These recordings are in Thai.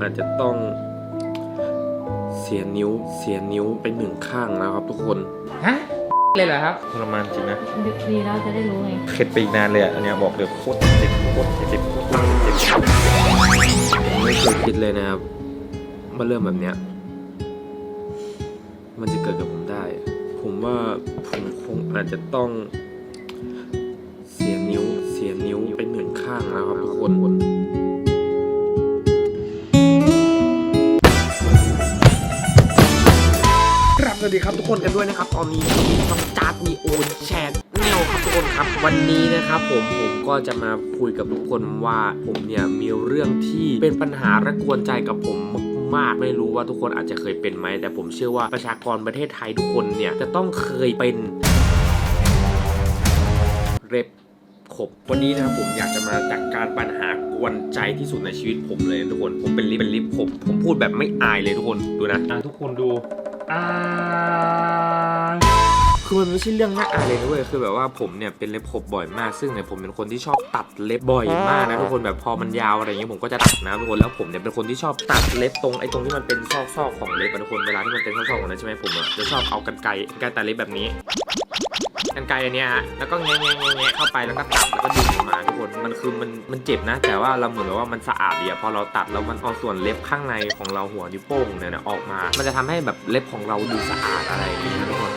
อาจจะต้องเสียนิ้วเสียนิ้วไปหนึ่งข้างแล้วครับทุกคนฮะเลยเหรอครับทรมานจริงนะดีแล้วจะได้รู้ไงเข็ดไปอีกนานเลยอะอันเนี้ยบอกเลยโคตรเจ็บโคตรเจ็บโคตรเจ็บผมไม่เคยคิดเลยนะครับมาเริ่มแบบเนี้ยมันจะเกิดกับผมได้ ผมว่าผมคงอาจจะต้อง เสียนิ้วเสียนิ้วไปหนึ่งข้างแล้วครับทุกคน วัสดีครับทุกคนกันด้วยนะครับ ตอนนี้ช่องจาร์ดมีโอนแชร์แนวครับทุกคนครับ วันนี้นะครับผมผมก็จะมาคุยกับทุกคนว่าผมเนี่ยมีเรื่องที่เป็นปัญหาระกวนใจกับผมมากไม่รู้ว่าทุกคนอาจจะเคยเป็นไหม แต่ผมเชื่อว่าประชากรประเทศไทยทุกคนเนี่ยจะต้องเคยเป็นเร็บขบวันนี้นะครับผมอยากจะมาจัดการปัญหากวนใจที่สุดในชีวิตผมเลยทุกคน ผมเป็นลิปเป็นลิปผมผมพูดแบบไม่อายเลยทุกคนดูนะทุกคนดู อ่าคือมันไม่ใช่เรื่องน่าอายเลยนะเว้ยคือแบบว่าผมเนี่ยเป็นเล็บขบบ่อยมาก ซึ่งเนี่ยผมเป็นคนที่ชอบตัดเล็บบ่อยมากนะทุกคนแบบพอมันยาวอะไรอย่างเงี้ยผมก็จะตัดนะทุกคนแล้วผมเนี่ยเป็นคนที่ชอบตัดเล็บตรงไอ้ตรงที่มันเป็นซอกๆของเล็บอะทุกคนเวลาที่มันเป็นซอกๆของนั้นใช่ไหมผมอะจะชอบเอากันไกรกันไกรตัดเล็บแบบนี้กันไกรอันเนี้ยฮะแล้วก็แงะแงะแงะแงะเข้าไปแล้วก็ตัดแล้วก็ดึงออกมา มันคือมันมันเจ็บนะ แต่ว่าเราเหมือนแบบว่ามันสะอาดดีอะพอเราตัดแล้วมันเอาส่วนเล็บข้างในของเราหัวนิ้วโป้งเนี่ยนะออกมา มันจะทำให้แบบเล็บของเราดูสะอาดอะไรอย่างเงี้ยทุกคน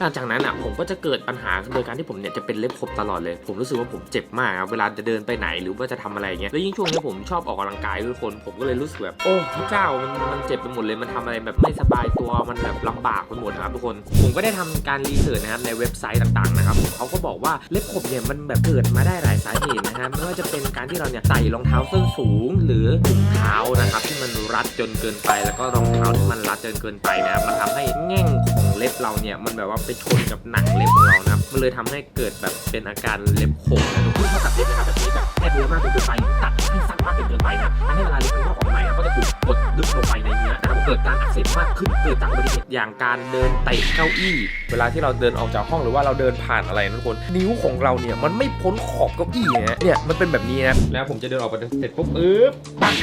หลังจากนั้นอะผมก็จะเกิดปัญหาโดยการที่ผมเนี่ยจะเป็นเล็บขบตลอดเลย ผมรู้สึกว่าผมเจ็บมากครับเวลาจะเดินไปไหนหรือว่าจะทำอะไรเงี้ยแล้วยิ่งช่วงนี้ผมชอบออกกำลังกายด้วยทุกคนผมก็เลยรู้สึกแบบโอ้พระเจ้ามันมันเจ็บไปหมดเลยมันทำอะไรแบบไม่สบายตัวมันแบบลำบากไปหมดครับทุกคน ผมก็ได้ทำการรีเสิร์ชนะครับในเว็บไซต์ต่างๆนะครับเขาก็บอกว่าเล็บขบเนี่ยมันแบบเกิดมาได้หลายสาเหตุนะครับไม่ว่าจะเป็นการที่เราเนี่ยใส่รองเท้าส้นสูง หรือถุงเท้านะครับที่มันรัดจนเกินไป แล้วก็รองเท้าที่มันรัดจนเกินไปนะครับมันทำให้แง่งของเล็บเราเนี่ยมันแบบว่าไปชนกับหนังเล็บของเรานะครับ มันเลยทำให้เกิดแบบเป็นอาการเล็บขบนะทุกคนถ้าตัดเล็บนะครับแบบนี้แบบแค่เยอะมากจนเกินไปตัดให้สั้นมากจนเกินไปนะทำให้เวลาเล็บมันงอกออกใหม่ก็จะถูกกดลึกลงไปในเนื้อนะครับเกิดการอักเสบมากขึ้นเกิดจากอุบัติเหตุอย่างการเดินเตะเก้าอี้ เวลาที่เราเดินออกจากห้องหรือว่าเราเดินผ่านอะไรนะทุกคน นิ้วของเราเนี่ยมันไม่พ้นขอบเก้าอี้นะเนี่ยมันเป็นแบบนี้นะแล้วผมจะเดินออกไปเสร็จปุ๊บเอึ๊บปัง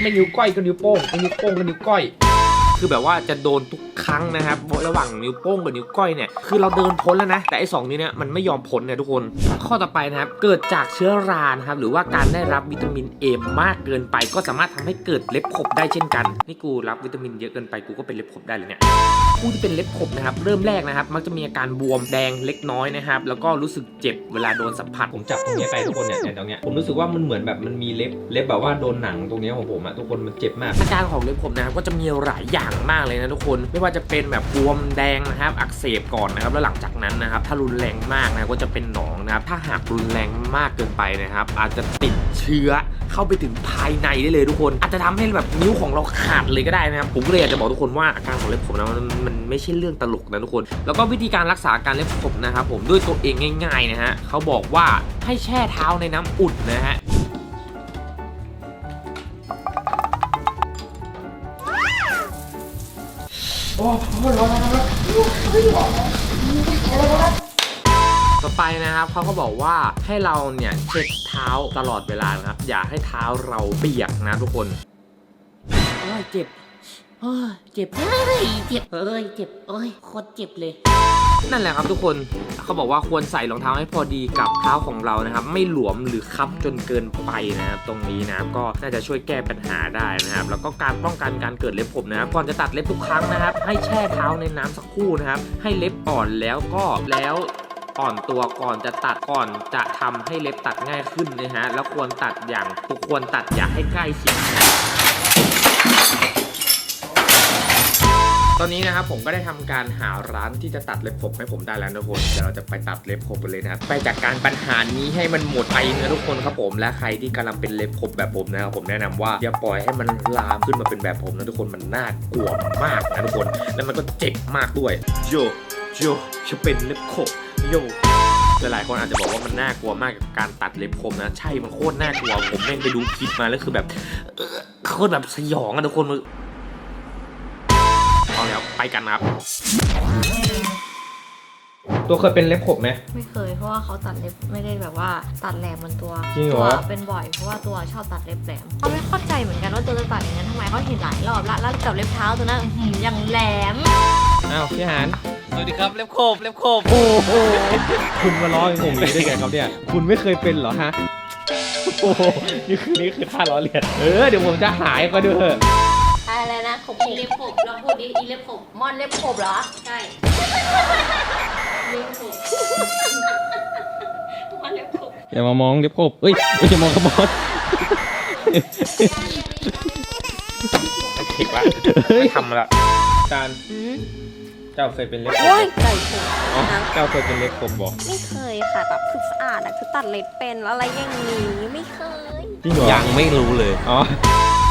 ไม่นิ้วก้อยก็นิ้วโป้งไม่นิ้วโป้งก็นิ้วก้อย คือแบบว่าจะโดนทุกครั้งนะครับระหว่างนิ้วโป้งกับนิ้วก้อยเนี่ยคือเราเดินพ้นแล้วนะแต่ไอ้สองนิ้เนี่ยมันไม่ยอมพ้นเนี่ยทุกคน ข้อต่อไปนะครับเกิดจากเชื้อรานะครับหรือว่าการได้รับวิตามินเอมากเกินไป ก็สามารถทำให้เกิดเล็บขบได้เช่นกันนี่กูรับวิตามินเยอะเกินไปกูก็เป็นเล็บขบได้เลยเนี่ยผู้ที่เป็นเล็บขบนะครับเริ่มแรกนะครับมักจะมีอาการบวมแดงเล็กน้อยนะครับแล้วก็รู้สึกเจ็บเวลาโดนสัมผัสผมจับตรงนี้ไปทุกคนเนี่ยตรงเนี้ยผมรู้สึกว่ามันเหมือนแบบมันมีเล็บเล็บแบบว่าโดนหนังตรงนี้ของผมอะทุกคนมันเจ็บมากอาการของเล็บขบนะครับก็จะมีหลายอย่างมากเลยนะทุกคน ไม่ว่าจะเป็นแบบบวมแดงนะครับอักเสบก่อนนะครับแล้วหลังจากนั้นนะครับถ้ารุนแรงมากนะก็จะเป็นหนองนะครับถ้าหากรุนแรงมากเกินไปนะครับ อาจจะติดเชื้อเข้าไปถึงภายในได้เลยทุกคน อาจจะทำให้แบบนิ้วของเราขาดเลยก็ได้นะครับผมก็เลยอยากจะบอกทุกคนว่าอาการของเล็บขบนะมันมันไม่ใช่เรื่องตลกนะทุกคน แล้วก็วิธีการรักษาการเล็บขบนะครับผมด้วยตัวเองง่ายๆนะฮะเขาบอกว่าให้แช่เท้าในน้ำอุ่นนะฮะ ต่อไปนะครับเขาก็บอกว่าให้เราเนี่ยเช็ดเท้าตลอดเวลานะครับ อย่าให้เท้าเราเปียกนะทุกคนเจ็บ โอ้ยเจ็บเฮ้ยเจ็บเอ้ยเจ็บเอ้ยโคตรเจ็บเลย นั่นแหละครับทุกคนเขาบอกว่าควรใส่รองเท้าให้พอดีกับเท้าของเรานะครับ ไม่หลวมหรือคับจนเกินไปนะครับตรงนี้นะครับก็น่าจะช่วยแก้ปัญหาได้นะครับ แล้วก็การป้องกันการเกิดเล็บผมนะครับก่อนจะตัดเล็บทุกครั้งนะครับ ให้แช่เท้าในน้ำสักครู่นะครับ ให้เล็บอ่อนแล้วก็แล้วอ่อนตัวก่อนจะตัดก่อนจะทำให้เล็บตัดง่ายขึ้นนะฮะแล้วควรตัดอย่างควรตัดอย่าให้ใกล้ชิด ตอนนี้นะครับผมก็ได้ทำการหาร้านที่จะตัดเล็บผมให้ผมได้แล้วนะทุกคนเดี๋ยวเราจะไปตัดเล็บผมไปเลยนะครับไปจัดการปัญหานี้ให้มันหมดไปนะทุกคนครับผมและใครที่กำลังเป็นเล็บผมแบบผมนะครับผมแนะนำว่าอย่าปล่อยให้มันลามขึ้นมาเป็นแบบผมนะทุกคนมันน่ากลัวมากนะทุกคน แล้วมันก็เจ็บมากด้วยโยโยจะเป็นเล็บขบโยหลายๆคนอาจจะบอกว่ามันน่ากลัวมากกับการตัดเล็บผมนะ ใช่มันโคตรน่ากลัวผมแม่งไปดูคลิปมาแล้วคือแบบโคตรแบบสยองอะทุกคนมึงเอ ไปกันครับ ตัวเคยเป็นเล็บขบไหม ไม่เคยเพราะว่าเขาตัดเล็บไม่ได้แบบว่าตัดแหลมเหมือนตัวจริงเหรอ ตัวเป็นบ่อยเพราะว่าตัวชอบตัดเล็บแหลมเขาไม่เข้าใจเหมือนกันว่าตัวจะตัดอย่างนั้นทำไมก็เห็นหลายรอบละแล้วกับเล็บเท้าตัวนั้นอื้อหืออย่างแหลมอ้าวพี่หานสวัสดีครับ เล็บโคบเล็บโคบโอ้โหคุณมาล้อผมอย่างนี้ได้ไงครับเนี่ย คุณไม่เคยเป็นเหรอฮะ โอ้โหนี่คือนี่คือท่าล้อเลียนเออเดี๋ยวผมจะหายก็ดูเถอะ อะไรนะขบอีเล็บขบลองพูดดิอีเล็บขบมอนเล็บขบเหรอ ใช่เล็บขบมอนเล็บขบอย่ามามองเล็บขบเอ้ยไม่ใช่มองขบอสคิดว่าเฮ้ยทำละจานอืมเจ้าเคยเป็นเล็บขบโอ้ยไก่ถูกอ๋อเจ้าเคยเป็นเล็บขบบอกไม่เคยค่ะแบบคือสะอาดอะคือตัดเล็บเป็นแล้วอะไรอย่างนี้ไม่เคยจริงเหรอยังไม่รู้เลย อ๋อ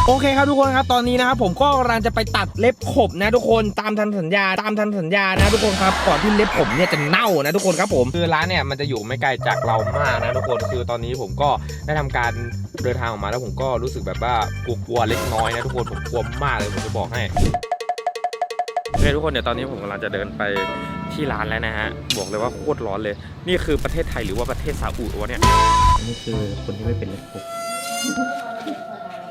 โอเคครับทุกคนครับตอนนี้นะครับผมก็กำลังจะไปตัดเล็บขบนะทุกคนตามทันสัญญาตามทันสัญญานะทุกคนครับก่อนที่เล็บผมเนี่ยจะเน่านะทุกคนครับผมคือร้านเนี่ยมันจะอยู่ไม่ไกลจากเรามากนะทุกคนคือตอนนี้ผมก็ได้ทำการเดินทางออกมาแล้วผมก็รู้สึกแบบว่ากลัวๆเล็กน้อยนะทุกคนผมกลัวมากเลยผมจะบอกให้โอเคทุกคนเดี๋ยวตอนนี้ผมกำลังจะเดินไปที่ร้านแล้วนะฮะบอกเลยว่าโคตรร้อนเลย นี่คือประเทศไทยหรือว่าประเทศซาอุวะเนี่ยนี่คือคนที่ไม่เป็นเล็บขบ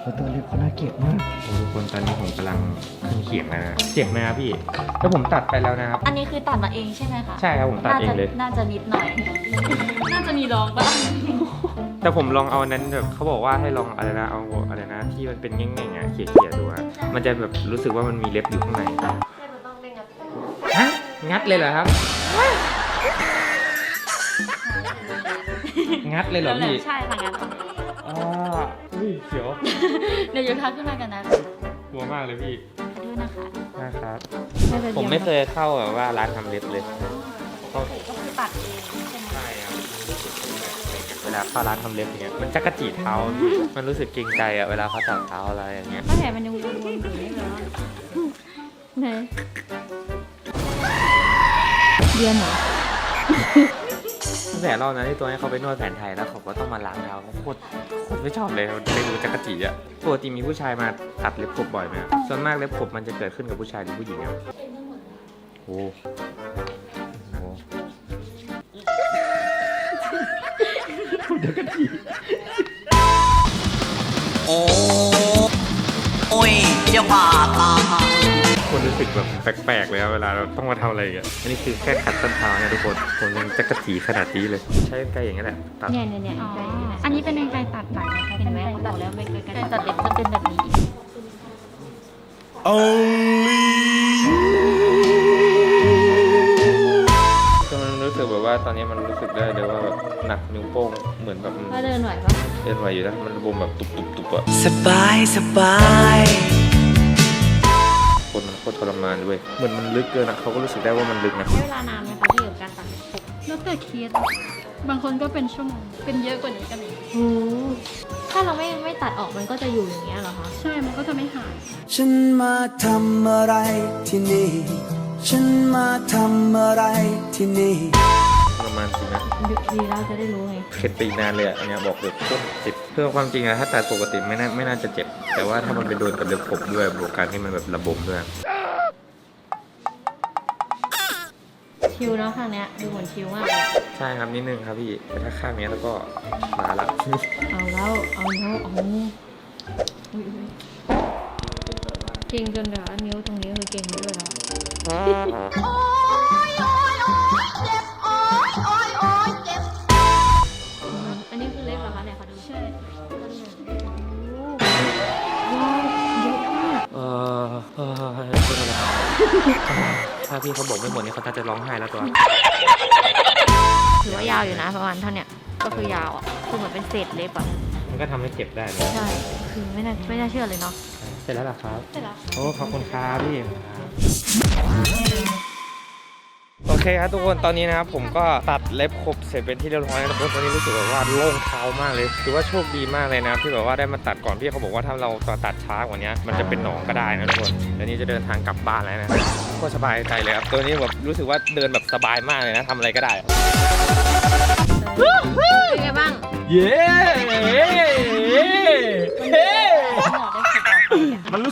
แล้วตัวเล็บเขาน่าเกลียดมากทุกคนตอนนี้ผมกำลังขึ้นเขียงแล้วนะเจ็บไหมครับพี่แล้วผมตัดไปแล้วนะครับ อันนี้คือตัดมาเองใช่ไหมคะใช่ครับผมตัดเองเลย น่าจะนิดหน่อย น่าจะมีรองบ้าง แต่ผมลองเอาอันนั้นแบบเขาบอกว่าให้ลองอะไรนะเอาอะไรนะ ที่มันเป็นแง่งๆอะเขี่ยๆดูอะมันจะแบบรู้สึกว่ามันมีเล็บอยู่ข้างในฮะงัดเลยเหรอครับ งัดเลยเหรอพี่ใช่ค่ะงั้น อ๋ออุ้ยเขียว เดี๋ยวยกเท้าขึ้นมากันนะกลัวมากเลยพี่ขอโทษนะคะนะครับ น่าจะผมไม่เคยเข้าแบบว่าร้านทำเล็บเลยเข้าก็คือตัดเองใช่ไหม ใช่ครับเวลาเข้าร้านทำเล็บอย่างเงี้ย มันจักระจีเท้าพี่มันรู้สึกเกรงใจอะเวลาเขาตัดเท้าอะไรอย่างเงี้ย ก็แผลมันยังวนๆอยู่นี่เหรอไหนเรียนเหรอ แต่รอบนั้นที่ตัวให้เขาไปนวดแผนไทยแล้วเขาก็ต้องมาล้างเท้าเขาโคตรโคตรไม่ชอบเลยไม่รู้จักระจีอะปกติมีผู้ชายมาตัดเล็บขบบ่อยไหมส่วนมากเล็บขบมันจะเกิดขึ้นกับผู้ชายหรือผู้หญิงอะโอ้โหเดี๋ยวกะจีโอ้ยเจะบาตา คนรู้สึกแบบแปลกๆเลยอะเวลาเราต้องมาทำอะไรอย่างเงี้ยอันนี้คือแค่ขัดส้นเท้านะทุกคนผมยังจักระจีขนาดนี้เลย ใช้กรรไกรอย่างนี้แหละตัดเนี่ยเนี่ยเนี่ยอ๋อไกลๆเนี่ยอันนี้เป็นไกลตัดหนังนะคะเห็นไหมบอกแล้วไม่ไกลๆตัดเล็บจะเป็นแบบนี้คือมันรู้สึกแบบว่าตอนนี้มันรู้สึกได้เลยว่าแบบหนักนิ้วโป้งเหมือนแบบมันถ้าเดินไหวปะเดินไหวอยู่นะมันระบมแบบตุบตุบตุบอะสบายสบายคนมันโค ตรทรมานด้วยเหมือนมันลึกเกินอะเขาก็รู้สึกได้ว่ามันลึกนะใช้เวลานานไหมคะพี่กับการตัดเล็บผมแล้วแต่เคสอะบางคนก็เป็นชั่วโมง เป็นเยอะกว่านี้ก็มีถ้าเราไม่ไม่ตัดออกมันก็จะอยู่อย่างเงี้ยเหรอคะ ใช่ มันก็จะไม่หาย ฉันมาทำอะไรที่นี่ ฉันมาทำอะไรที่นี่ทรมานจริงนะดีแล้วจะได้รู้ไงเข็ดไปอีกนานเลยอะอันเนี้ยบอกเลยโคตรเจ็บเพื่อความจริงอะถ้าตัดปกติไม่น่าไม่น่าจะเจ็บ แต่ว่าถ้ามันไปโดนกับเล็บขบด้วยบวกการที่มันแบบระบมด้วย ชิลเนาะข้างเนี้ยดูเหมือนชิลมากเลยใช่ครับนิดนึงครับพี่แต่ถ้าข้างเนี้ยแล้วก็มาละ เอาแล้วเอาแล้วเอาอุ๊ยอุ๊ยเก่งจนแบบว่านิ้วตรงนี้คือเก่งไปด้วยแล้ว อันนี้คือเล็บเหรอคะเนี่ยขอดูใช่เออเออ ถ้าพี่เขาบอกไม่หมดนี่เขาน่าจะร้องไห้แล้วตัวถือว่ายาวอยู่นะประมาณเท่าเนี้ยก็คือยาวอะคือเหมือนเป็นเศษเล็บอะมันก็ทำให้เจ็บได้นะใช่คือไม่น่าไม่น่าเชื่อเลยเนาะเสร็จแล้วเหรอครับ เสร็จแล้ว โอ้ขอบคุณครับพี่ครับโอ เคครับทุกคนตอนนี้นะครับผมก็ตัดเล็บครบเสร็จเป็นที่เรียบร้อยแล้วทุกคนตอนนี้รู้สึกแบบว่าโล่งเท้ามากเลยถือว่าโชคดีมากเลยนะที่แบบว่าได้มาตัดก่อนพี่เขาบอกว่าถ้าเราตัดช้ากว่านี้มันจะเป็นหนองก็ได้นะทุกคนแล้วนี่จะเดินทางกลับบ้านแล้วนะก็สบายใจเลยครับตัวนี้แบบรู้สึกว่าเดินแบบสบายมากเลยนะทำอะไรก็ได้เป็นไงบ้างเย้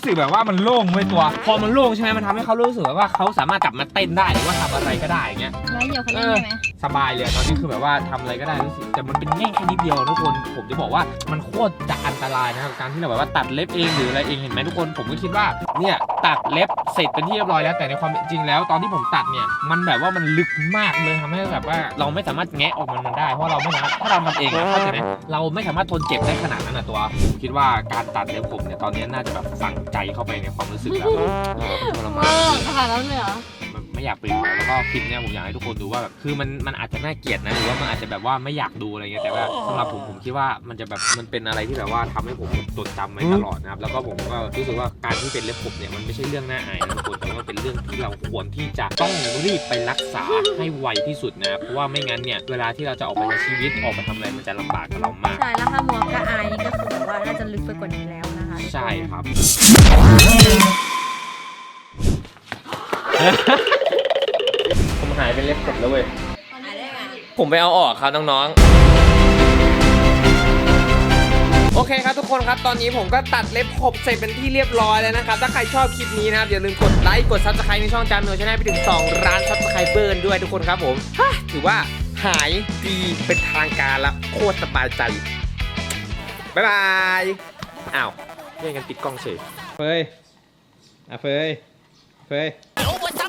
สึกแบบว่ามันโล่งไว้ยตัว พอมันโล่งใช่ไหมมันทำให้เขารู้สึกว่าเขาสามารถกลับมาเต้นได้หรือว่าทำอะไรก็ได้อย่างเงี้ย แล้วเหยียบเขาเล่นได้ไหมสบายเลยตอนนี้คือแบบว่าทำอะไรก็ได้รู้สึกแต่มันเป็นแง่แค่นิดเดียวทุกคนผมจะบอกว่ามันโคตรจะอันตรายนะครับการที่เราแบบว่าตัดเล็บเองหรืออะไรเองเห็นไหมทุกคนผมก็คิดว่าเนี่ยตัดเล็บเสร็จเป็นที่เรียบร้อยแล้วแต่ในความเป็นจริงแล้ว ตอนที่ผมตัดเนี่ยมันแบบว่ามันลึกมากเลยทำให้แบบว่าเราไม่สามารถแงะออกมันมันได้เพราะเราไม่สามารถถ้าเราทำเองอะเข้าใจไหมเราไม่สามารถทนเจ็บได้ขนาดนั้นนะตัวผมคิดว่าการตัดเล็บผมเนี่ยตอนนี้น่าจะแบบฝังใจเข้าไปในความรู้สึกแล้วเออมันทรมานเออขนาดนั้นเลยเหรอมัน ไม่อยากไปดูแล้วก็คลิปเนี้ยผมอยากให้ทุกคนดูว่าแบบคือมันมันอาจจะน่าเกลียดนะหรือว่ามันอาจจะแบบว่าไม่อยากดูอะไรเงี้ยแต่ว่าสำหรับผมผมคิดว่ามันจะแบบมันเป็นอะไรที่แบบว่าทำให้ผมจดจำไว้ตลอดนะครับแล้วก็ผมก็รู้สึกว่าการที่เป็นเล็บผมเนี่ยมันไม่ใช่เรื่องน่าอายนะทุกคนแต่ว่าเป็นเรื่องที่เราควรที่จะต้องรีบไปรักษาให้ไวที่สุดนะเพราะว่าไม่งั้นเนี่ยเวลาที่เราจะออกไปใช้ชีวิตออกไปทำอะไรมันจะลำบากกับเรามาก ใช่แล้วถ้ามัวกระอายนี่ก็คือแบบว่าน่าจะลึกไปกว่านี้แล้วนะคะใช่ครับ ผมหายเป็นเล็บผมแล้วเว้ย ผมไปเอาออกครับน้องๆ โอเคครับทุกคนครับตอนนี้ผมก็ตัดเล็บขบเสร็จเป็นที่เรียบร้อยแล้วนะครับ ถ้าใครชอบคลิปนี้นะครับอย่าลืมกดไลค์กดซับสไครต์ในช่องจานโนชาแนลไปถึง2ล้านซับสไครเบอร์ด้วยทุกคนครับผมฮะถือว่าหายดีเป็นทางการละโคตรสบายใจบ๊ายบายอ้าวเล่นกันติดกล้องเฉยเฟยอะเฟยเฟยโอ้ว่าท